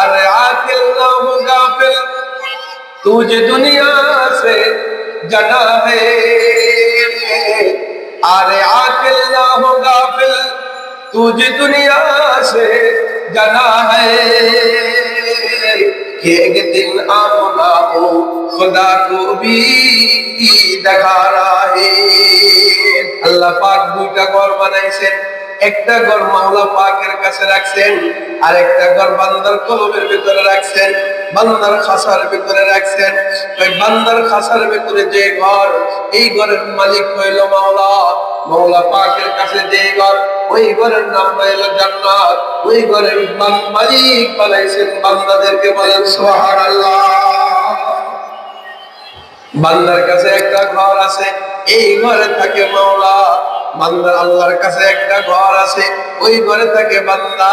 ارے اللہ غافل تجھے دنیا سے جنا ہے۔ ارے اللہ غافل تجھے دنیا سے جنا ہے۔ کہ ایک دن آمنا ہو، خدا کو بھی دکھا رہا ہے۔ اللہ پاک دوٹا گور بنائی سے۔ একটা ঘর মাওলা পাকের কাছে রাখছেন আর একটা ঘর বান্দার কলমের ভিতরে রাখছেন, বান্দার খাসার ভিতরে রাখছেন। ওই বান্দার খাসার ভিতরে যে ঘর, এই ঘরের মালিক হইল মাওলা। মাওলা পাকের কাছে যে ঘর, ওই ঘরের নাম হইল জান্নাত। ওই ঘরের মালিক বানাইছেন বান্দাদেরকে বলেন, সুবহানাল্লাহ। বান্দার কাছে একটা ঘর আছে, এই ঘরে থাকে মাওলা। বান্দার আল্লাহর কাছে একটা ঘর আছে ওই ঘরে থাকে বান্দা।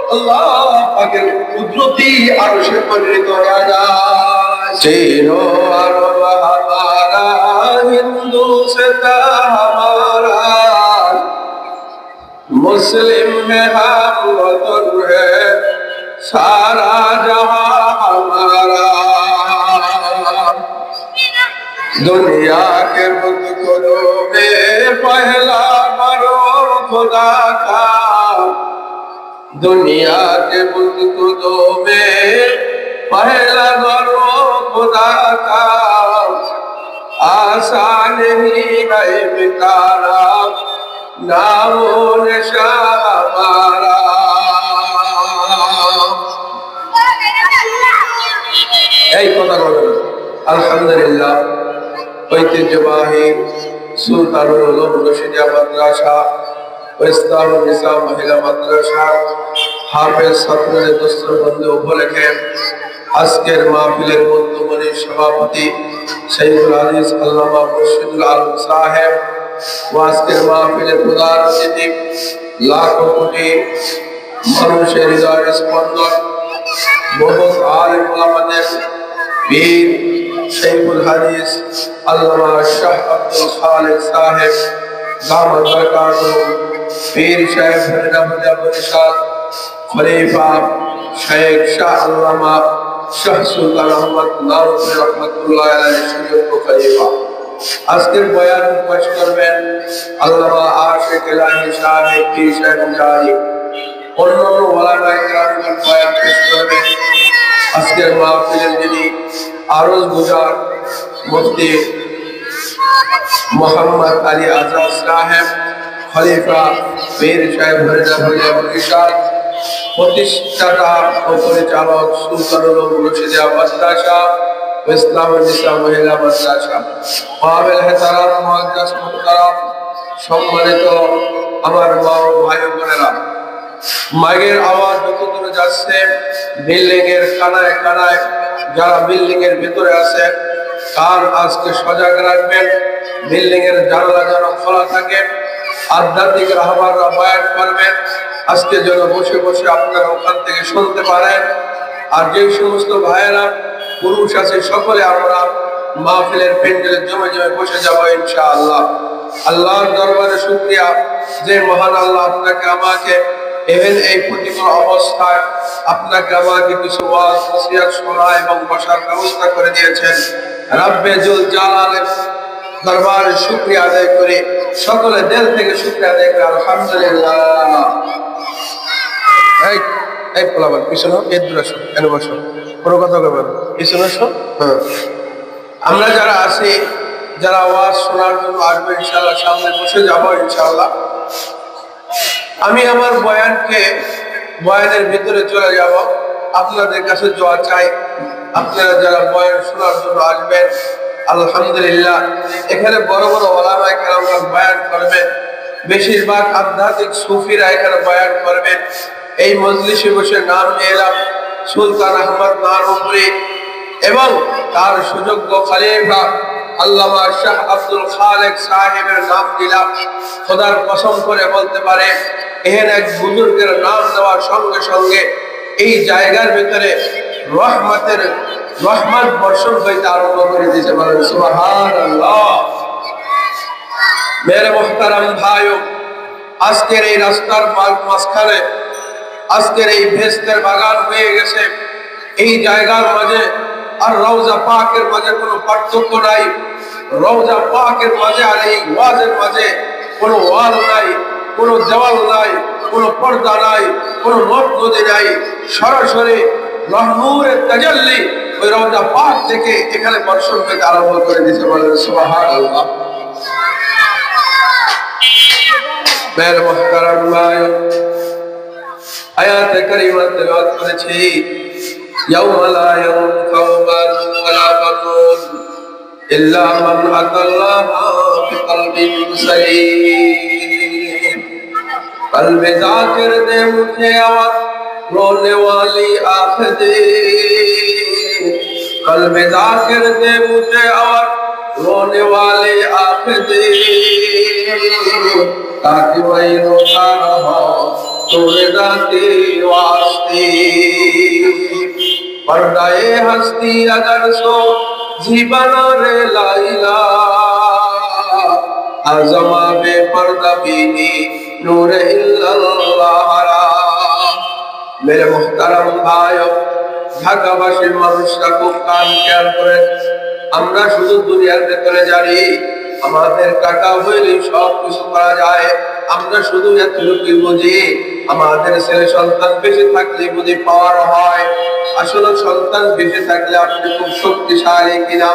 আল্লাহ পাকের কুদরতি আর সে পরিণত হয়ে যায় চেনো আর হামারা হিন্দু সেটা হামারা मुस्लिम में हम वतन है सारा जहां हमारा दुनिया के मुल्कों में पहला मरो खुदा का दुनिया के मुल्कों में पहला मरो खुदा का आसान ही है मिटाना नामो नशा हमारा এই কথা বলেন আলহামদুলিল্লাহ ঐতিহ্যবাহী সুলতানুল উলুম রশিদিয়া মাদ্রাসা ও ইসলামুল নিসা মহিলা মাদ্রাসা, হাফেজ ছাত্রদের দোস্ত বন্ধু উপলক্ষে আজকের মাহফিলের বন্ধুমণি সভাপতি শহীদুল আজিজ আল্লামা মুর্শিদুল আলম সাহেব ও আজকের মাহফিলের প্রধান অতিথি লাখো কোটি মানুষের হৃদয়ের স্পন্দন বহুত আলিম ওলামাদের পীর শৈখুল হাদিস শাহ আব্দুল খালেক সাহেব দামদ বরকাতুহ। পীর সাহেব ফরিদাবাদ বরিশাল খলিফা শেখ শাহ আল্লামা শাহ সুলতান আহমদ নারুফি রহমতুল্লাহ আলাইহি সুযোগ্য খলিফা আজকের বয়ান পেশ করবেন আল্লামা আশিক ইলাহি সাহেব পীর সাহেব জারি অন্যান্য ওলামায়ে কেরামগণ বয়ান পেশ করবেন আজকের মাহফিলের যিনি আরজ গুজার মুফতি মোহাম্মদ আলী আজাদ সাহেব খলিফা পীর সাহেব হরিদা হরিয়া বরিশাল প্রতিষ্ঠাতা ও পরিচালক সুলতানুল মুর্শিদিয়া মাদ্রাসা ও ইসলামের ইসলাম মহিলা মাদ্রাসা। মাহবিল হেতারাম মুআজ্জাজ মুহতারাম সম্মানিত আমার মা ও ভাই বোনেরা, মাইকের আওয়াজ যত দূরে যাচ্ছে বিল্ডিং এর কানায় কানায় যারা বিল্ডিং এর ভিতরে আছে কান আজকে সজাগ রাখবেন বিল্ডিং এর জানলা যেন খোলা থাকে আধ্যাত্মিক রাহবাররা বয়ান করবেন আজকে যেন বসে বসে আপনারা ওখান থেকে শুনতে পারেন। আর যে সমস্ত ভাইয়েরা, পুরুষ আছে সকলে আমরা মাহফিলের প্যান্ডেলে জমে জমে বসে যাব ইনশাআল্লাহ। আল্লাহর দরবারে শুক্রিয়া। যে মহান আল্লাহ আপনাকে আমাকে এহেন এই প্রতিকূল অবস্থায় আপনাকে আমাকে কিছু ওয়াজ শোনা এবং বসার ব্যবস্থা করে দিয়েছেন। রাব্বে জুল জালালের দরবারে শুক্রিয়া আদায় করে। সকলে দিল থেকে শুকরিয়া আদায় করে, আলহামদুলিল্লাহ। এই এই পোলাবার পিছনে এর দূরে আসো কেন বসো। কোনো কথা কবেন পিছনে আসো হ্যাঁ আমরা যারা আছি, যারা আওয়াজ শোনার জন্য আসবে ইনশাল্লাহ সামনে বসে যাব ইনশাল্লাহ আমি আমার বয়ানকে, বয়ানের ভিতরে চলে যাব। আপনাদের কাছে দোয়া চাই। আপনারা যারা বয়ান শোনার জন্য আসবেন আলহামদুলিল্লাহ। এখানে বড় বড় ওলামায় কেরামরা বয়ান করবেন বেশিরভাগ আধ্যাত্মিক সুফিরা এখানে বয়ান করবেন এই মজলিসে বসে নাম এলাম সুলতান আহমদ নানুপুরি এবং তার সুযোগ্য খালিফা আল্লামা শাহ আব্দুল খালেক সাহেবের নাম দিলাম খোদার কসম করে বলতে পারে, এহেন এক বুজুর্গের নাম দেওয়ার সঙ্গে সঙ্গে এই জায়গার ভিতরে রহমতের রহমত বর্ষণ হইতে আরম্ভ করে দিতে পারেন সুবহান মেরে মোহতারাম ভাই, আজকের এই রাস্তার মাঝখানে, আজকের এই ভেস্তের বাগান হয়ে গেছে। এই জায়গার মাঝে আর রওজা পাকের মাঝে কোনো পার্থক্য নাই। রওজা পাকের মাঝে আর এই ওয়াজের মাঝে কোনো ওয়াল নাই, কোনো দেওয়াল নাই, কোনো পর্দা নাই, কোনো নদ নদী নাই। সরাসরি লহনুর তাজাল্লি ওই রওজা পাক থেকে এখানে বর্ষণকে আরম্ভ করে দিতে পারে সুবহানাল্লাহ বের মহকার আল্লাহ আয়াত কারিমা তেলাওয়াত করেছি ইয়াউমা লা ইয়াউমু কাওমা ওয়া ইল্লা মান আতাল্লাহু কালবিন সাইয়্যিব কালবে জাকির দে মুখে আওয়াজ रोने वाली आंख दे कल में जाकर दे मुझे और रोने वाली आंख दे ताकि वही रोता रहो तोड़े जाते वास्ते पर्दाए हस्ती अगर सो जीवन रे लाइला आजमा बे पर्दा बीनी नूर इल्लल्लाह মেরে মুহতারাম ভাই ঢাকাবাসীর মানুষরা খুব কান খেয়াল করে। আমরা শুধু দুনিয়ার ভেতরে জানি, আমাদের টাকা হইলে সব কিছু করা যায়। আমরা শুধু এতটুকুই বুঝি, আমাদের ছেলে সন্তান বেশি থাকলে বুঝি পাওয়ার হয়। আসলে সন্তান বেশি থাকলে আপনি খুব শক্তিশালী কিনা?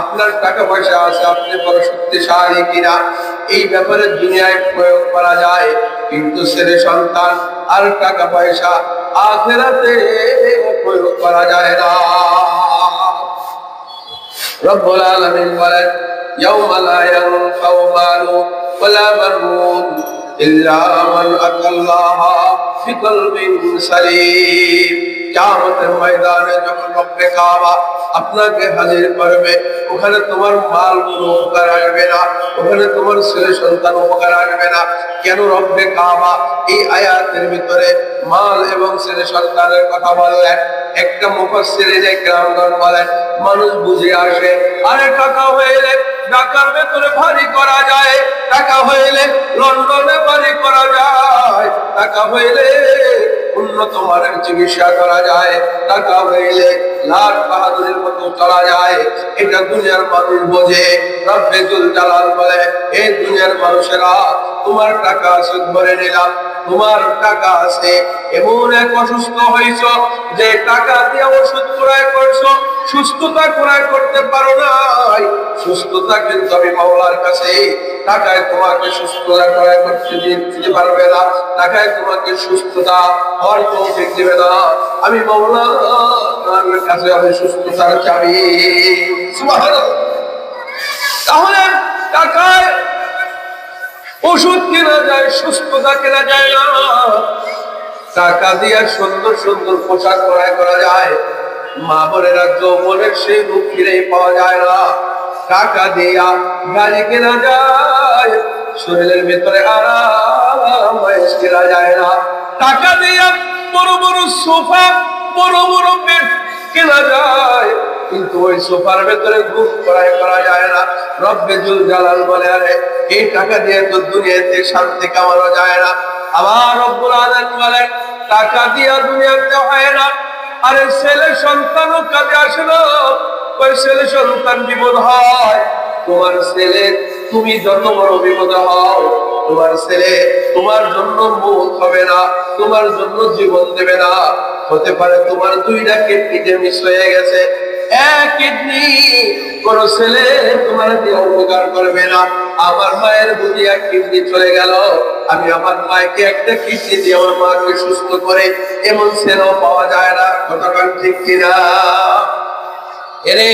আপনার টাকা পয়সা আছে, আপনি বড় শক্তিশালী কিনা? এই ব্যাপারে দুনিয়ায় প্রয়োগ করা যায়। কিন্তু ছেলে সন্তান, আর টাকা পয়সা আখেরাতে প্রয়োগ করা যায় না। রব্বুল আলামিন বলেন, ইয়াউমা লা ইয়ানফাউ মালু ওয়ালা বানুন ইল্লা মান আতাল্লাহা। আপনাকে হাজির করবে, ওখানে তোমার মাল কোনো উপকার আসবে না, ওখানে তোমার ছেলে সন্তান উপকার আসবে না। কেন রব্বে কাবা এই আয়াতের ভিতরে মাল এবং ছেলে সন্তানের কথা বললেন? একটা মুফাসসিরে যে কেরামগণ বলেন, মানুষ বুঝে আসে, আরে টাকা হইলে ঢাকার ভেতরে ভারী করা যায়, টাকা হইলে লন্ডনে ভারী করা যায়, টাকা হইলে উন্নত মানের চিকিৎসা করা যায়, টাকা হইলে লাট বাহাদুরের মতো চলা যায়। এটা দুনিয়ার মানুষ বোঝে রব্বেজুল জালাল বলে এই দুনিয়ার মানুষেরা, তোমার টাকা আছে ধরে নিলাম, তোমার টাকা আছে, এমন এক অসুস্থ হয়েছ যে টাকা দিয়ে ওষুধ ক্রয় করছ, সুস্থতা ক্রয় করতে পারো নাই সুস্থতা কিন্তু আমি মাওলার কাছে টাকায় তোমাকে সুস্থতা ক্রয় করতে দিতে পারবে না। টাকায় তোমাকে সুস্থতা হওয়ার তৌফিক না। আমি মাওলার কাছে আমি সুস্থতার চাবি তাহলে টাকায় ওষুধ কেনা যায়, সুস্থতা কেনা যায় না। টাকা দিয়ে সুন্দর সুন্দর পোশাক ক্রয় করা যায়। মা বোনেরা যৌবনের সেই ফিরে পাওয়া যায় না। টাকা দিয়া গাড়ি কেনা যায়, শরীরের ভেতরে আরাম কেনা যায় না। টাকা দিয়া বড় বড় সোফা, বড় বড় বেড কেনা যায়, কিন্তু ওই সোফার ভেতরে ঘুম করাই করা যায় না। রব্বে জুল জালাল বলে, আরে, এই টাকা দিয়ে তো দুনিয়াতে শান্তি কামানো যায় না। আবার রব্বুল আলামিন বলেন, টাকা দিয়ে দুনিয়াতে হয় না। আরে, ছেলে সন্তানও কাজে আসে না। ওই ছেলে সন্তান বিপদ হয়। তোমার ছেলে, তুমি যত বড় বিপদ হও, তোমার ছেলে তোমার জন্য মুখ হবে না, তোমার জন্য জীবন দেবে না। হতে পারে তোমার দুইটা কিডনিতে মিস হয়ে গেছে। এক কিডনি কোন ছেলে তোমার দিয়ে উপকার করবে না। আমার মায়ের বুঝি এক কিডনি চলে গেল। আমি আমার মাকে একটা কিডনি দিয়ে আমার মাকে সুস্থ করে, এমন ছেলেও পাওয়া যায় না। কতক্ষণ ঠিক কিনা? এরে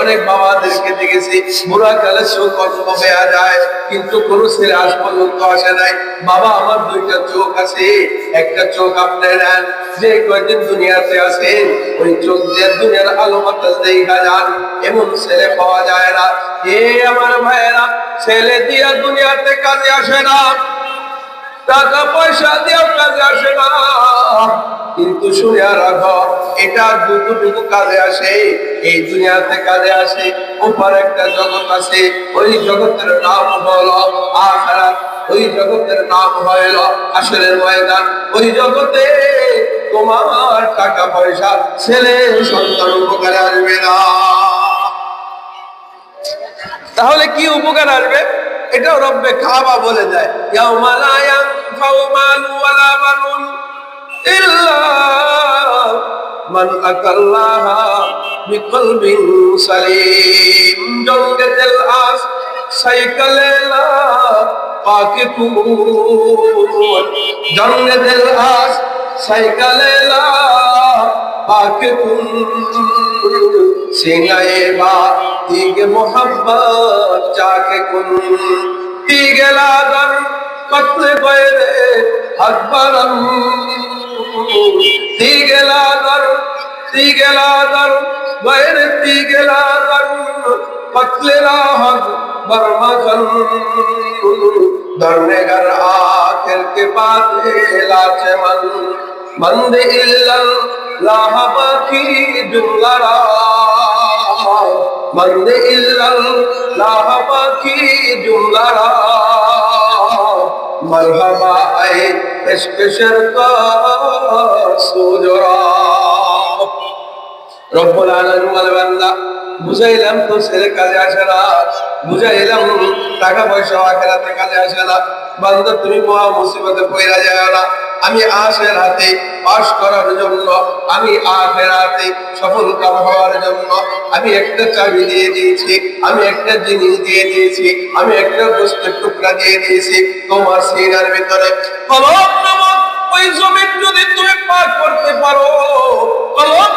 অনেক বাবাদেরকে দেখেছি, বুড়া কালে চোখ অন্ধ হয়ে যায়, কিন্তু কোন ছেলে আজ পর্যন্ত আসে নাই। বাবা, আমার দুইটা চোখ আছে, একটা চোখ আপনি নেন, যে কয়দিন দুনিয়াতে আছেন ওই চোখ দিয়ে দুনিয়ার আলো বাতাস দেখা যান এমন ছেলে পাওয়া যায় না। এ আমার ভাইয়েরা, ছেলে দিয়া দুনিয়াতে কাজে আসে না, টাকা পয়সা দিয়েও কাজে আসে না। কিন্তু শুনে রাখো, এটা দুটুকু কাজে আসে, এই দুনিয়াতে কাজে আসে উপর একটা জগৎ আছে, ওই জগতের নাম হলো আখারাত, ওই জগতের নাম হইল আসরের ময়দান। ওই জগতে তোমার টাকা পয়সা, ছেলে, সন্তান উপকারে আসবে না। তাহলে কি উপকার আসবে? এটাও রব্বে খাবা বলে দেয়, ইয়াউমা লা ইয়ানফাউ মালু ওয়ালা বানুন। ইল্লা মান আতাল্লাহা বিকলবিন সালিম। জঙ্গে দিল আস, সাইকেলে লা পাকে কুন জঙ্গে দিল আস, সাইকেলে লা পাকে কুন সিনায়ে বা তিগ মোহাম্মত চাকে কুন তিগে লাগান কতলে গয়রে আকবরম تيجي العذر غير تيجي العذر قتل راحت برمغن دھرنے گر آخر کے بعد علاج من مند علن لاہ باقی جملہ را مند علن لاہ باقی جملہ را مرحبا اے عشق شرکا سوجرا রব্বুল বলে, বান্দা, বুঝাইলাম তো ছেলে কাজে আসে না। টাকা পয়সা আখেরাতে কাজে আসে না। বান্দা, তুমি মহা মুসিবতে যায় না। আমি আশের হাতে পাশ করার জন্য, আমি আখেরাতে সফল কাম হওয়ার জন্য, আমি একটা চাবি দিয়ে দিয়েছি, আমি একটা জিনিস দিয়ে দিয়েছি, আমি একটা বস্তুর টুকরা দিয়ে দিয়েছি, তোমার সিনার ভিতরে। ওই জমিন যদি তুমি পাক করতে পারো, কলম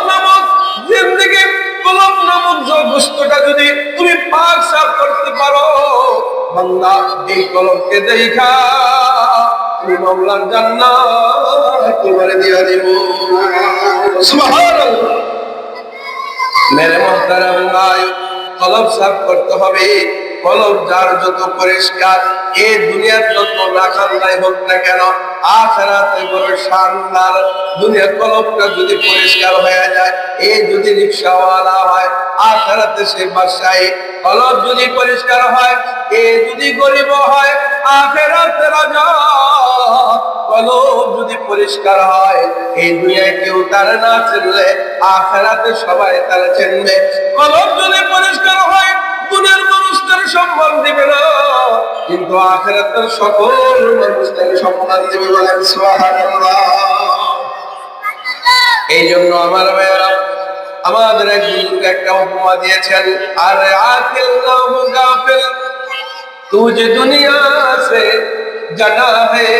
জিন্দগি কলম নামক যে যদি তুমি পাক সাফ করতে পারো, বান্দা এই কলমকে দেখা, তুমি মামলার জান্নাত তোমারে দিয়া দিব। সুবহানাল্লাহ। মেরে মোহতারাম ভাই কলম সাফ করতে হবে। কলব যার যত পরিষ্কার এই দুনিয়ার যত রাখান্দাই হোক না কেন বড় শানদার দুনিয়ার কলবটা যদি পরিষ্কার হয়ে যায় এই যদি রিক্সাওয়ালা হয় সে বাসায় কলব যদি পরিষ্কার হয়, এ যদি গরিব হয়, আখেরাতে কলব যদি পরিষ্কার হয় এই দুনিয়ায় কেউ তার না চিনলে, আখেরাতে সবাই তার চিনবে। কলব যদি পরিষ্কার হয় তার সম্মান দিবে না। কিন্তু আখেরাতের সকল মানুষ তাকে সম্মান দিবে বলেন এই জন্য আমার ভাইয়েরা, আমাদের একজন একটা উপমা দিয়েছেন, আর দুনিয়া আছে জানা হে।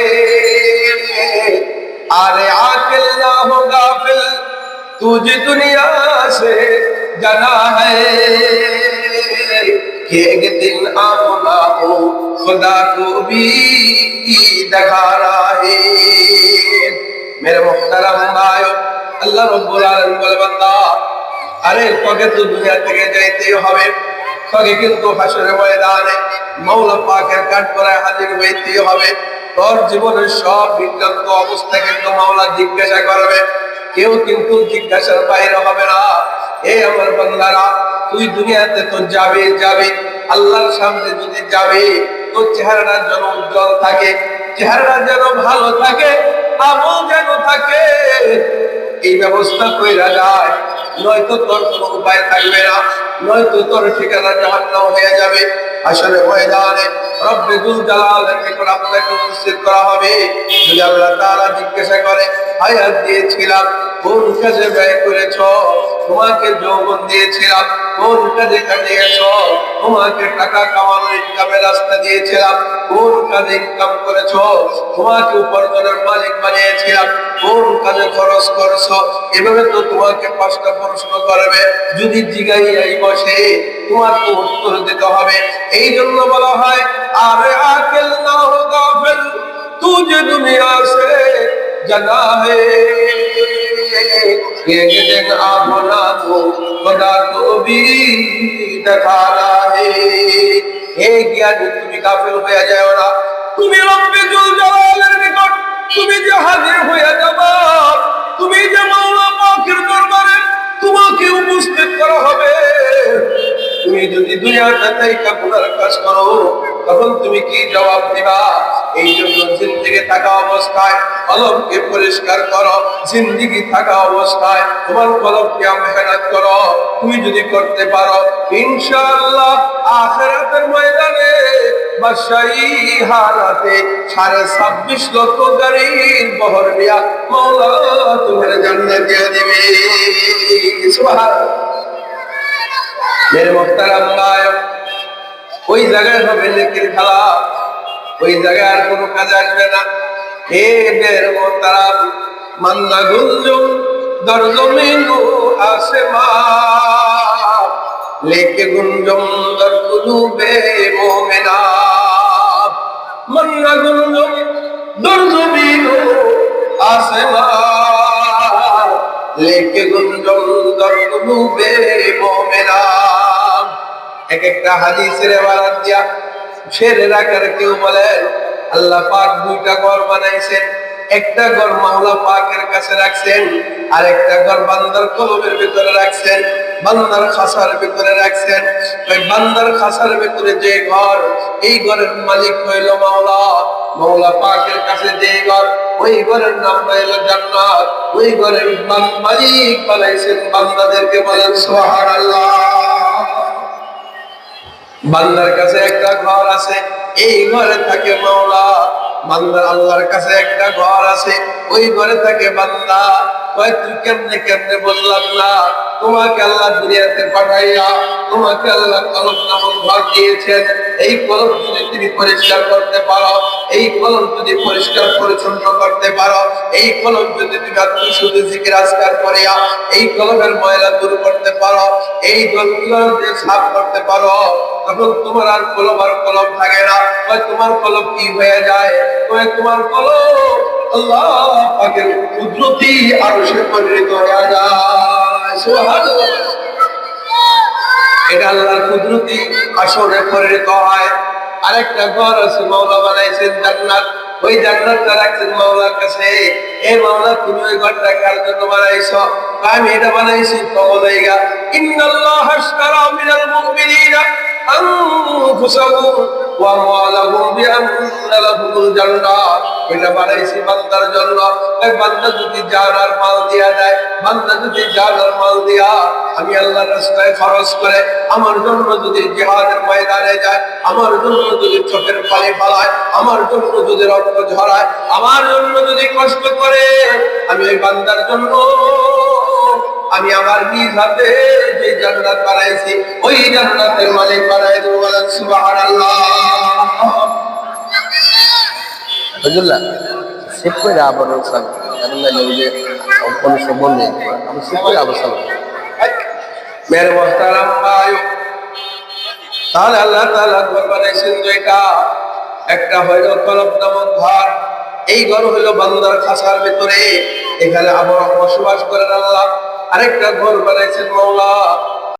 আরে আখিল্লাহু গাফিল যে দুনিয়া আছে জানা হে। एक दिन अपना हो खुदा को भी दिखा रहा है मेरे मुहतरम भाइयों अल्लाह रब्बुल आलमीन বলে বান্দা আরে তোকে তো দুনিয়া থেকে যাইতেই হবে তোকে কিন্তু হাসরের ময়দানে মৌলা পাকের কাঠ করায় হাজির হইতেই হবে তোর জীবনের সব বিজ্ঞান্ত অবস্থা কিন্তু মাওলা জিজ্ঞাসা করবে কেউ কিন্তু জিজ্ঞাসার বাইরে হবে না এই আমার বান্দারা তুই দুনিয়াতে তো যাবে যাবে। আল্লাহর সামনে যদি যাবে তোর চেহারাটা যেন উজ্জ্বল থাকে, চেহারাটা যেন ভালো থাকে আমল যেন থাকে। এই ব্যবস্থা কইরা যায়, নয়তো তোর কোনো উপায় থাকবে না। নয়তো তোর ঠিকানা জাহান্নাম হয়ে যাবে। আসলে ময়দানে রব্বে দুল উপস্থিত করা হবে। যদি আল্লাহ তাআলা জিজ্ঞাসা করে হায়াত দিয়েছিলাম, কোন কাজে ব্যয় করেছ? তোমাকে যৌবন দিয়েছিলাম, কোন কাজে কাটিয়েছ তোমাকে টাকা কামানোর ইনকামের রাস্তা দিয়েছিলাম, কোন কাজে ইনকাম করেছ? তোমাকে উপার্জনের মালিক কাজে খরচ করছো এভাবে তো তোমাকে পাঁচটা প্রশ্ন করবে যদি জিগাই এই বসে তোমার তো উত্তর দিতে হবে এই জন্য বলা হয় আরে আকেল না হো গাফেল तू जो दुनिया से जना है एक दिन आप ना तो खुदा को भी দেখানা হে হে জ্ঞানী তুমি কাফের হয়ে যাও না তুমি রব্বে জুল জালালের নিকট তুমি যে হাজির হয়ে যাবা, তুমি যে মাওলা পাকের দরবারে তোমাকে উপস্থিত করা হবে, তুমি যদি দুনিয়াটা থেকে গুনার কাজ করো, তখন তুমি কি জবাব দিবা? এই জন্য জিন্দিগি থাকা অবস্থায় কলমকে পরিষ্কার করো, জিন্দিগি থাকা অবস্থায় তোমার কলমকে মেহনত করো। তুমি যদি করতে পারো, ইনশাআল্লাহ আখেরাতের ময়দানে বাসাই হারাতে সাড়ে ছাব্বিশ লক্ষ গাড়ির বহর নিয়া মৌলা তোমার জান্নাত দিয়ে দেবে। মেরে মোহতারাম নায়ক ওই জায়গায় হবে নেকির খেলা, ওই জায়গায় আর কোনো কাজ আসবে না। হে মেরে মোহতারাম মান্না গুঞ্জুম দরজমিনু আসমা লেকে গুঞ্জুম দর কুলুবে মোমেনা। মান্না গুঞ্জুম দরজমিনু আসমা লেকে গুঞ্জম দরকুবে মোমেনা। এক একটা হাদিসের এবারাত দিয়া শেরের আকারে কেউ বলেন, আল্লাহ পাক দুইটা ঘর বানাইছেন। একটা ঘর মাওলা পাকের কাছে রাখছেন আর একটা ঘর বান্দার কলমের ভিতরে রাখছেন, বান্দার খাসার ভিতরে রাখছেন। ওই বান্দার খাসার ভিতরে যে ঘর, এই ঘরের মালিক হইল মাওলা। মাওলা পাকের কাছে যে ঘর, ওই ঘরের নাম হইল জান্নাত। ওই ঘরের মালিক বানাইছেন বান্দাদেরকে বলেন, সুবহানাল্লাহ। বান্দার কাছে একটা ঘর আছে, এই ঘরে থাকে মাওলা। বান্দার আল্লাহর কাছে একটা ঘর আছে, ওই ঘরে থাকে বান্দা। কয়, তুই কেমনে কেমনে বললাম না? তোমাকে আল্লাহ দুনিয়াতে পাঠাইয়া তোমাকে আল্লাহ কলম নামক ঘর দিয়েছেন। এই কলম যদি তুমি পরিষ্কার করতে পারো, এই কলম যদি পরিষ্কার পরিচ্ছন্ন করতে পারো, এই কলম যদি তুমি আত্মীয় শুধু জিকির আজকার করিয়া এই কলমের ময়লা দূর করতে পারো, এই জলগুলো দিয়ে সাফ করতে পারো তখন তোমার আর কলম আর কলম থাকে না। তোমার কলম কি হয়ে যায়? তোমার কলম আল্লাহ পাকের কুদরতি আরও সে পরিণত হয়ে যায়। এটা আল্লাহর কুদরতি আসরে পরিণত হয়। আরেকটা ঘর আছে, মাওলা বানাইছেন জান্নাত। ওই জান্নাতটা রাখছেন মাওলার কাছে। এ মাওলা, তুমি ওই ঘরটা কার জন্য বানাইছো? আমি এটা বানাইছি তো বলেগা ইন্নাল্লাহ আশতারা মিনাল মুমিনিনা। আমি আল্লাহর রাস্তায় খরচ করে আমার জন্য যদি জিহাদের ময়দানে যায়, আমার জন্য যদি চোখের পানি ফালায়, আমার জন্য যদি রক্ত ঝরায়, আমার জন্য যদি কষ্ট করে, আমি ওই বান্দার জন্য আমি আমার নিজ হাতে যে জান্নাত বানাইছি ওই জান্নাতের মালিক বানাই দেবো বলেন সুবহানাল্লাহ। হুজুল্লাহ সেভ করে আবার সালাম কারণ না যে কোনো আমি সেভ করে আবার সালাম মেরে মোহতারাম ভাই তাহলে আল্লাহ তাআলা ঘর বানাইছেন দুইটা। একটা হইল কলব নামক ঘর এই ঘর হইল বান্দার খাসার ভিতরে। এখানে আবার বসবাস করেন আল্লাহ। আরেকটা ঘর বানাইছেন মাওলা।